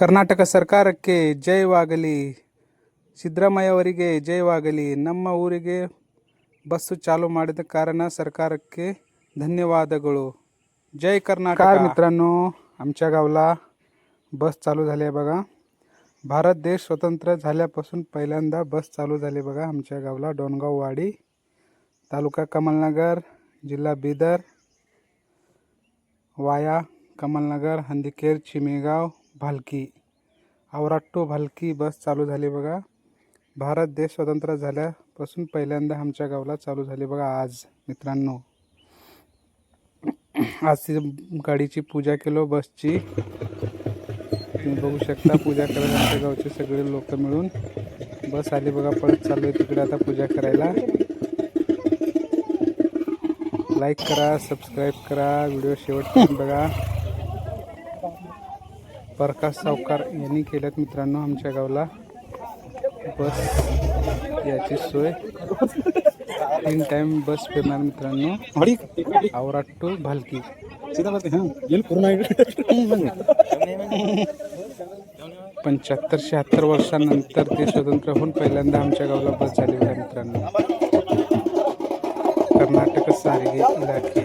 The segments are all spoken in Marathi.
ಕರ್ನಾಟಕ ಸರ್ಕಾರಕ್ಕೆ ಜಯವಾಗಲಿ. ಸಿದ್ದರಾಮಯ್ಯವರಿಗೆ ಜಯವಾಗಲಿ. ನಮ್ಮ ಊರಿಗೆ ಬಸ್ಸು ಚಾಲೂ ಮಾಡಿದ ಕಾರಣ सरकारಕ್ಕೆ धन्यवादಗಳು जय कर्नाटक मित्रांनो आमच्या गावला बस चालू झाली आहे बघा भारत देश स्वतंत्र झाल्यापासून पहिल्यांदा बस चालू झाली बघा आमच्या गावाला डोणगाववाडी तालुका कमलनगर जिल्हा बीदर वाया कमलनगर हंदीखेर चिमेगाव भालकी. आवराट्टो भालकी बस चालू झाली बघा. भारत देश स्वतंत्र झाल्यापासून पहिल्यांदा आमच्या गावाला चालू झाली बघा आज मित्रांनो. आज ती गाडीची पूजा केलो बसची. तुम्ही बघू शकता पूजा करायला आमच्या गावचे सगळे लोक मिळून. बस आली बघा परत चालू आहे तिकडे आता पूजा करायला. लाईक करा सबस्क्राईब करा व्हिडिओ शेवटपर्यंत बघा. प्रकाश सावकार यांनी केल्यात मित्रांनो आमच्या गावाला बस याची सोय तीन टाइम बस फिरणार मित्रांनो आवराट टू भालकी पंच्याहत्तर शहात्तर वर्षानंतर ते स्वतंत्र होऊन पहिल्यांदा आमच्या गावाला बस झाली आहे मित्रांनो ಕರ್ನಾಟಕ ಸಾರಿಗೆ ಇಲಾಖೆ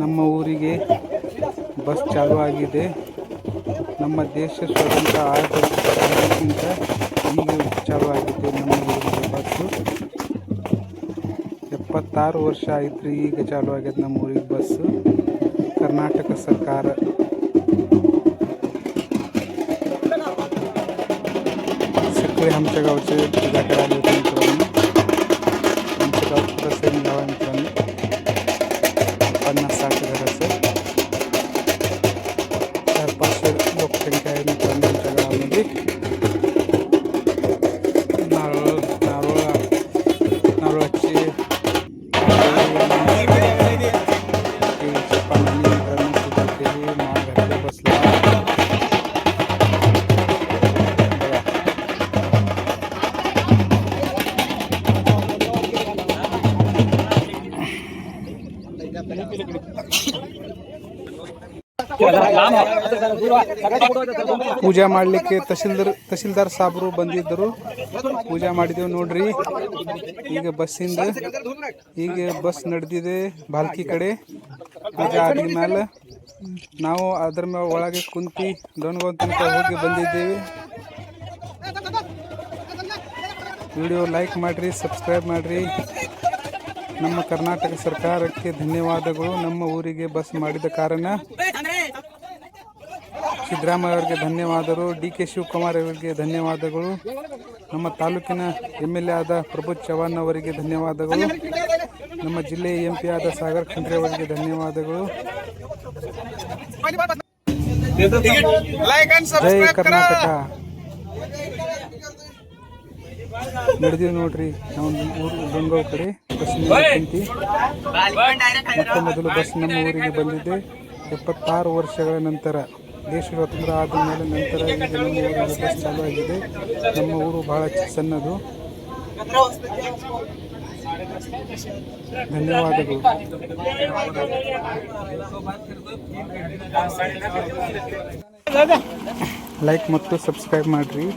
ನಮ್ಮ ಊರಿಗೆ ಬಸ್ ಚಾಲು ಆಗಿದೆ ನಮ್ಮ ದೇಶ ಸ್ವತಂತ್ರ ಆಗೋದಕ್ಕಿಂತ ಈಗ ಚಾಲು ಆಗಿದೆ ನಮ್ಮ ಊರಿಗೆ ಬಸ್ಸು ಎಪ್ಪತ್ತಾರು ವರ್ಷ ಆಯ್ತು ರೀ ಈಗ ಚಾಲು ಆಗ್ಯದ ನಮ್ಮ ಊರಿಗೆ ಬಸ್ಸು ಕರ್ನಾಟಕ ಸರ್ಕಾರ सगळे आमच्या गावचे पूजा करायला होते मित्रांनो आमच्या गाव प्रसन्न गाव आहे मित्रांनो पन्नास साठ ಪೂಜಾ ಮಾಡ್ಲಿಕ್ಕೆ ತಹಶೀಲ್ದಾರ್ ತಹಶೀಲ್ದಾರ್ ಸಾಬ್ರು ಬಂದಿದ್ದರು. ಪೂಜೆ ಮಾಡಿದೆವು ನೋಡ್ರಿ. ಈಗ ಬಸ್ಸಿಂದ ಈಗ ಬಸ್ ನಡೆದಿದೆ ಬಾಲ್ಕಿ ಕಡೆ. ಆಡಿದ ಆದ್ಮೇಲೆ ನಾವು ಅದ್ರ ಮೇಲೆ ಒಳಗೆ ಕುಂತಿ ಡೊನ್ಗೋನ್ ತನಕ ಹೋಗಿ ಬಂದಿದ್ದೇವೆ. ವಿಡಿಯೋ ಲೈಕ್ ಮಾಡಿರಿ, ಸಬ್ಸ್ಕ್ರೈಬ್ ಮಾಡಿರಿ. ನಮ್ಮ ಕರ್ನಾಟಕ ಸರ್ಕಾರಕ್ಕೆ ಧನ್ಯವಾದಗಳು. ನಮ್ಮ ಊರಿಗೆ ಬಸ್ ಮಾಡಿದ ಕಾರಣ ಸಿದ್ದರಾಮಯ್ಯ ಅವರಿಗೆ ಧನ್ಯವಾದಗಳು. ಡಿ ಕೆ ಶಿವಕುಮಾರ್ ಅವರಿಗೆ ಧನ್ಯವಾದಗಳು. ನಮ್ಮ ತಾಲೂಕಿನ ಎಂ ಎಲ್ ಎ ಆದ ಪ್ರಭು ಚವ್ಹಾಣ್ ಅವರಿಗೆ ಧನ್ಯವಾದಗಳು. ನಮ್ಮ ಜಿಲ್ಲೆಯ ಎಂ ಪಿ ಆದ ಸಾಗರ್ ಖಂಡ್ರೆ ಅವರಿಗೆ ಧನ್ಯವಾದಗಳು. ಜೈ ಕರ್ನಾಟಕ. ನಡೆದೀವಿ ನೋಡ್ರಿ. ನಾವು ಊರು ಡೊಂಗಾವ್ ಕಡೆ ಬಸ್ ಮತ್ತೆ ಮೊಟ್ಟ ಮೊದಲು ಬಸ್ ನಮ್ಮ ಊರಿಗೆ ಬಂದಿದೆ. ಎಪ್ಪತ್ತಾರು ವರ್ಷಗಳ ನಂತರ ದೇಶ ಸ್ವತಂತ್ರ ಆದ ಮೇಲೆ ನಂತರ ಈಗ ನಮ್ಮ ಊರಿಗೆ ಬಸ್ ಚಾಲು ಆಗಿದೆ. ನಮ್ಮ ಊರು ಬಹಳ ಸಣ್ಣದು. ಧನ್ಯವಾದಗಳು. ಲೈಕ್ ಮತ್ತು ಸಬ್ಸ್ಕ್ರೈಬ್ ಮಾಡಿರಿ.